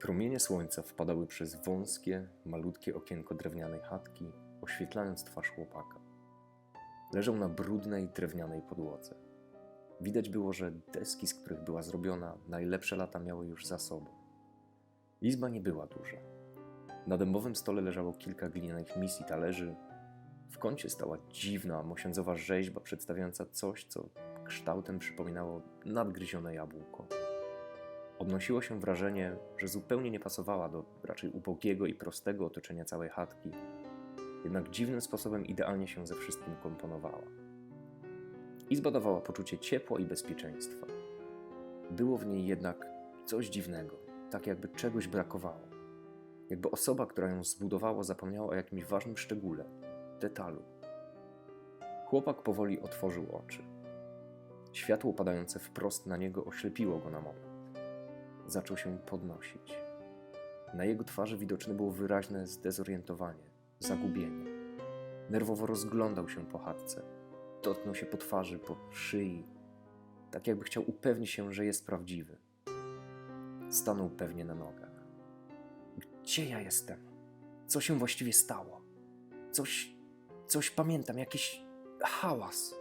Promienie słońca wpadały przez wąskie, malutkie okienko drewnianej chatki, oświetlając twarz chłopaka. Leżał na brudnej, drewnianej podłodze. Widać było, że deski, z których była zrobiona, najlepsze lata miały już za sobą. Izba nie była duża. Na dębowym stole leżało kilka glinianych mis i talerzy. W kącie stała dziwna, mosiędzowa rzeźba przedstawiająca coś, co kształtem przypominało nadgryzione jabłko. Odnosiło się wrażenie, że zupełnie nie pasowała do raczej ubogiego i prostego otoczenia całej chatki, jednak dziwnym sposobem idealnie się ze wszystkim komponowała. Izba dawała poczucie ciepła i bezpieczeństwa. Było w niej jednak coś dziwnego, tak jakby czegoś brakowało. Jakby osoba, która ją zbudowała, zapomniała o jakimś ważnym szczególe, detalu. Chłopak powoli otworzył oczy. Światło padające wprost na niego oślepiło go na moment. Zaczął się podnosić. Na jego twarzy widoczne było wyraźne zdezorientowanie, zagubienie. Nerwowo rozglądał się po chatce. Dotknął się po twarzy, po szyi, tak jakby chciał upewnić się, że jest prawdziwy. Stanął pewnie na nogach. Gdzie ja jestem? Co się właściwie stało? Coś, coś pamiętam, jakiś hałas.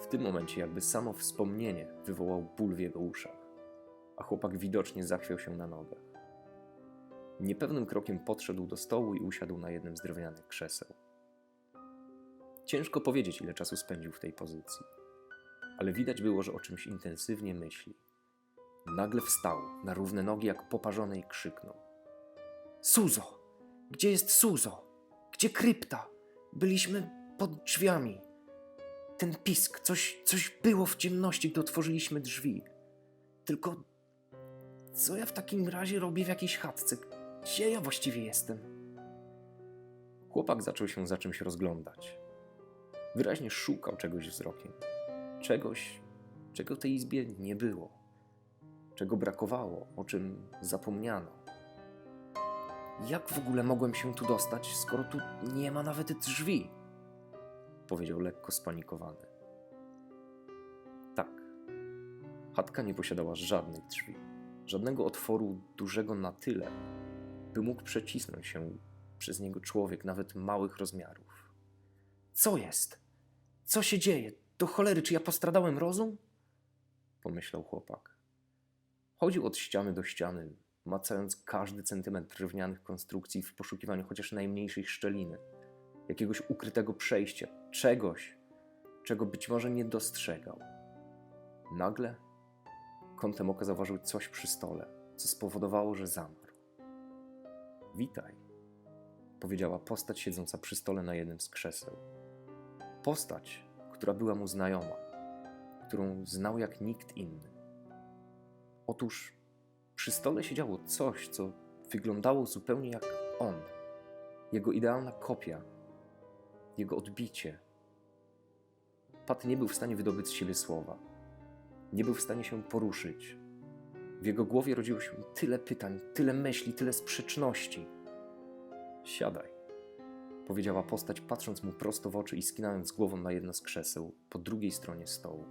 W tym momencie, jakby samo wspomnienie wywołał ból w jego uszach, a chłopak widocznie zachwiał się na nogach. Niepewnym krokiem podszedł do stołu i usiadł na jednym z drewnianych krzeseł. Ciężko powiedzieć, ile czasu spędził w tej pozycji, ale widać było, że o czymś intensywnie myśli. Nagle wstał na równe nogi jak poparzony i krzyknął. Suzo! Gdzie jest Suzo? Gdzie krypta? Byliśmy pod drzwiami. Ten pisk, coś, coś było w ciemności, gdy otworzyliśmy drzwi. Tylko co ja w takim razie robię w jakiejś chatce? Gdzie ja właściwie jestem? Chłopak zaczął się za czymś rozglądać. Wyraźnie szukał czegoś wzrokiem. Czegoś, czego w tej izbie nie było. Czego brakowało, o czym zapomniano. Jak w ogóle mogłem się tu dostać, skoro tu nie ma nawet drzwi? Powiedział lekko spanikowany. Tak. Chatka nie posiadała żadnych drzwi, żadnego otworu dużego na tyle, by mógł przecisnąć się przez niego człowiek nawet małych rozmiarów. Co jest? Co się dzieje? Do cholery, czy ja postradałem rozum? Pomyślał chłopak. Chodził od ściany do ściany, macając każdy centymetr drewnianych konstrukcji w poszukiwaniu chociaż najmniejszej szczeliny, jakiegoś ukrytego przejścia, czegoś, czego być może nie dostrzegał. Nagle kątem oka zauważył coś przy stole, co spowodowało, że zamarł. Witaj, powiedziała postać siedząca przy stole na jednym z krzeseł. Postać, która była mu znajoma, którą znał jak nikt inny. Otóż przy stole siedziało coś, co wyglądało zupełnie jak on. Jego idealna kopia, jego odbicie. Pat nie był w stanie wydobyć z siebie słowa. Nie był w stanie się poruszyć. W jego głowie rodziło się tyle pytań, tyle myśli, tyle sprzeczności. Siadaj, powiedziała postać, patrząc mu prosto w oczy i skinając głową na jedno z krzeseł po drugiej stronie stołu.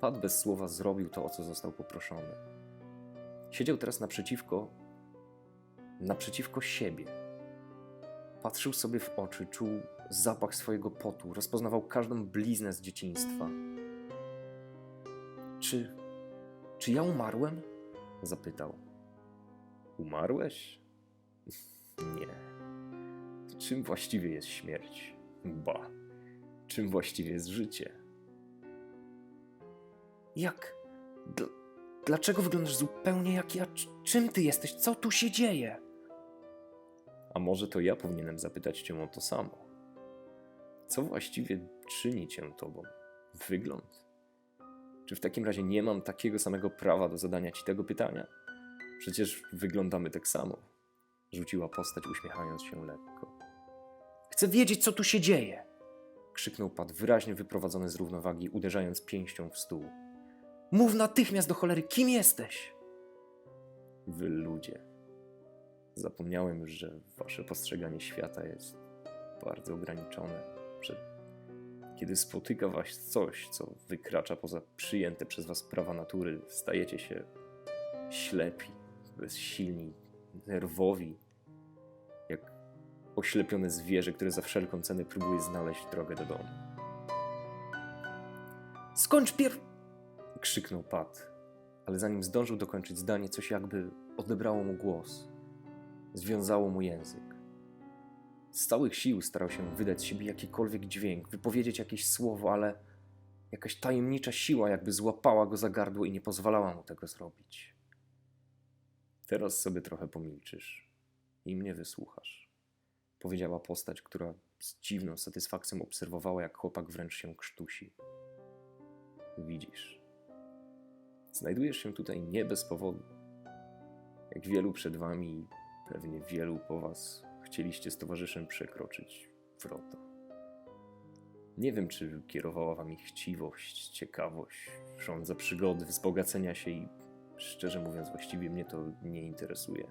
Pat bez słowa zrobił to, o co został poproszony. Siedział teraz naprzeciwko, naprzeciwko siebie. Patrzył sobie w oczy, czuł zapach swojego potu, rozpoznawał każdą bliznę z dzieciństwa. Czy, czy ja umarłem? Zapytał. Umarłeś? Nie. Czym właściwie jest śmierć? Ba. Czym właściwie jest życie? Jak? Dl- dlaczego wyglądasz zupełnie jak ja? Cz- Czym ty jesteś? Co tu się dzieje? A może to ja powinienem zapytać cię o to samo? Co właściwie czyni cię tobą? Wygląd? Czy w takim razie nie mam takiego samego prawa do zadania ci tego pytania? Przecież wyglądamy tak samo. Rzuciła postać, uśmiechając się lekko. Chcę wiedzieć, co tu się dzieje! Krzyknął Pat, wyraźnie wyprowadzony z równowagi, uderzając pięścią w stół. Mów natychmiast do cholery, kim jesteś? Wy ludzie. Zapomniałem już, że wasze postrzeganie świata jest bardzo ograniczone, że kiedy spotyka was coś, co wykracza poza przyjęte przez was prawa natury, stajecie się ślepi, bezsilni, nerwowi, jak oślepione zwierzę, które za wszelką cenę próbuje znaleźć drogę do domu. Skończ pier... krzyknął Pat, ale zanim zdążył dokończyć zdanie, coś jakby odebrało mu głos. Związało mu język. Z całych sił starał się wydać z siebie jakikolwiek dźwięk, wypowiedzieć jakieś słowo, ale jakaś tajemnicza siła jakby złapała go za gardło i nie pozwalała mu tego zrobić. Teraz sobie trochę pomilczysz i mnie wysłuchasz, powiedziała postać, która z dziwną satysfakcją obserwowała, jak chłopak wręcz się krztusi. Widzisz, znajdujesz się tutaj nie bez powodu. Jak wielu przed wami, pewnie wielu po was, chcieliście z towarzyszem przekroczyć wrota. Nie wiem, czy kierowała wami chciwość, ciekawość, żądza przygody, wzbogacenia się i szczerze mówiąc, właściwie mnie to nie interesuje.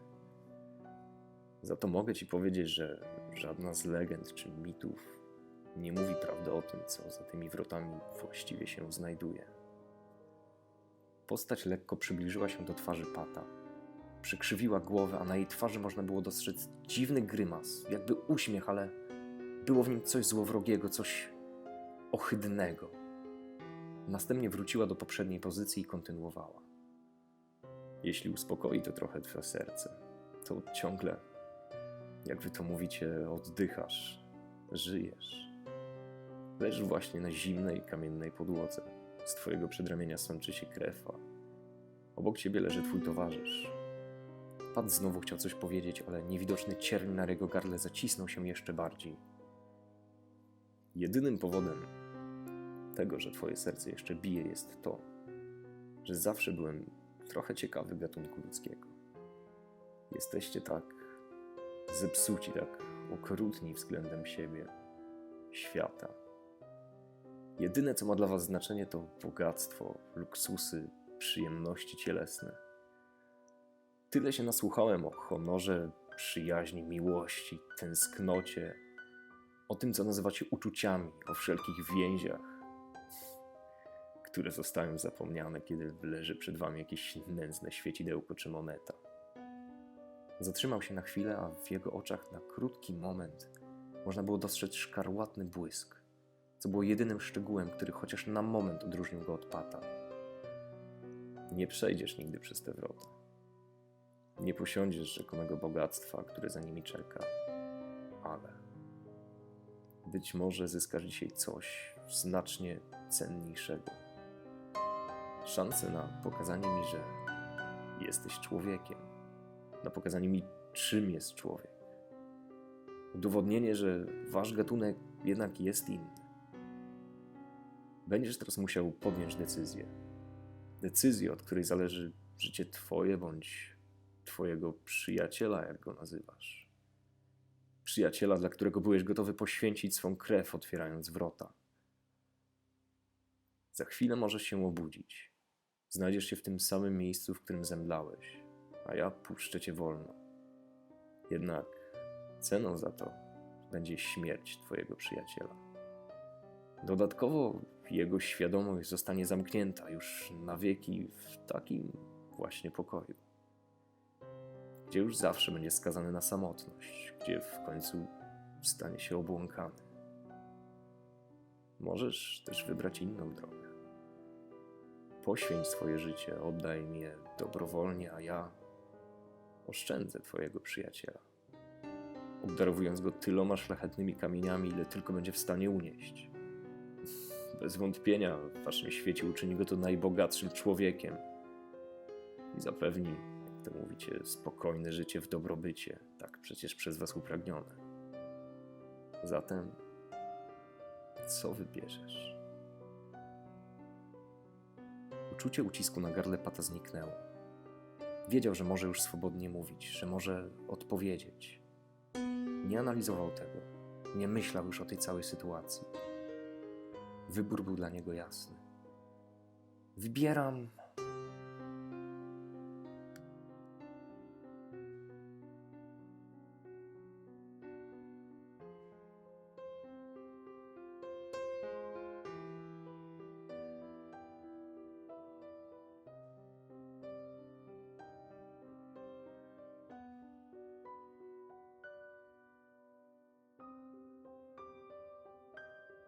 Za to mogę ci powiedzieć, że żadna z legend czy mitów nie mówi prawdy o tym, co za tymi wrotami właściwie się znajduje. Postać lekko przybliżyła się do twarzy Pata. Przykrzywiła głowę, a na jej twarzy można było dostrzec dziwny grymas, jakby uśmiech, ale było w nim coś złowrogiego, coś ohydnego. Następnie wróciła do poprzedniej pozycji i kontynuowała. Jeśli uspokoi to trochę twoje serce, to ciągle, jak wy to mówicie, oddychasz, żyjesz. Leżysz właśnie na zimnej, kamiennej podłodze. Z twojego przedramienia sączy się krew, a obok ciebie leży twój towarzysz. Pat znowu chciał coś powiedzieć, ale niewidoczny cierń na jego gardle zacisnął się jeszcze bardziej. Jedynym powodem tego, że twoje serce jeszcze bije, jest to, że zawsze byłem trochę ciekawy gatunku ludzkiego. Jesteście tak zepsuci, tak okrutni względem siebie, świata. Jedyne, co ma dla was znaczenie, to bogactwo, luksusy, przyjemności cielesne. Tyle się nasłuchałem o honorze, przyjaźni, miłości, tęsknocie, o tym, co nazywacie uczuciami, o wszelkich więziach, które zostają zapomniane, kiedy leży przed wami jakieś nędzne świecidełko czy moneta. Zatrzymał się na chwilę, a w jego oczach na krótki moment można było dostrzec szkarłatny błysk, co było jedynym szczegółem, który chociaż na moment odróżnił go od pata. Nie przejdziesz nigdy przez te wrota. Nie posiądziesz rzekomego bogactwa, które za nimi czeka, ale być może zyskasz dzisiaj coś znacznie cenniejszego. Szansę na pokazanie mi, że jesteś człowiekiem, na pokazanie mi, czym jest człowiek. Udowodnienie, że wasz gatunek jednak jest inny. Będziesz teraz musiał podjąć decyzję. Decyzję, od której zależy życie twoje bądź twojego przyjaciela, jak go nazywasz. Przyjaciela, dla którego byłeś gotowy poświęcić swą krew, otwierając wrota. Za chwilę możesz się obudzić. Znajdziesz się w tym samym miejscu, w którym zemdlałeś, a ja puszczę cię wolno. Jednak ceną za to będzie śmierć twojego przyjaciela. Dodatkowo jego świadomość zostanie zamknięta już na wieki w takim właśnie pokoju, gdzie już zawsze będzie skazany na samotność, gdzie w końcu stanie się obłąkany. Możesz też wybrać inną drogę. Poświęć swoje życie, oddaj mi je dobrowolnie, a ja oszczędzę Twojego przyjaciela, obdarowując go tyloma szlachetnymi kamieniami, ile tylko będzie w stanie unieść. Bez wątpienia w Waszym świecie uczyni go to najbogatszym człowiekiem i zapewni, mówicie, spokojne życie w dobrobycie, tak przecież przez Was upragnione. Zatem, co wybierzesz? Uczucie ucisku na gardle pata zniknęło. Wiedział, że może już swobodnie mówić, że może odpowiedzieć. Nie analizował tego, nie myślał już o tej całej sytuacji. Wybór był dla niego jasny. Wybieram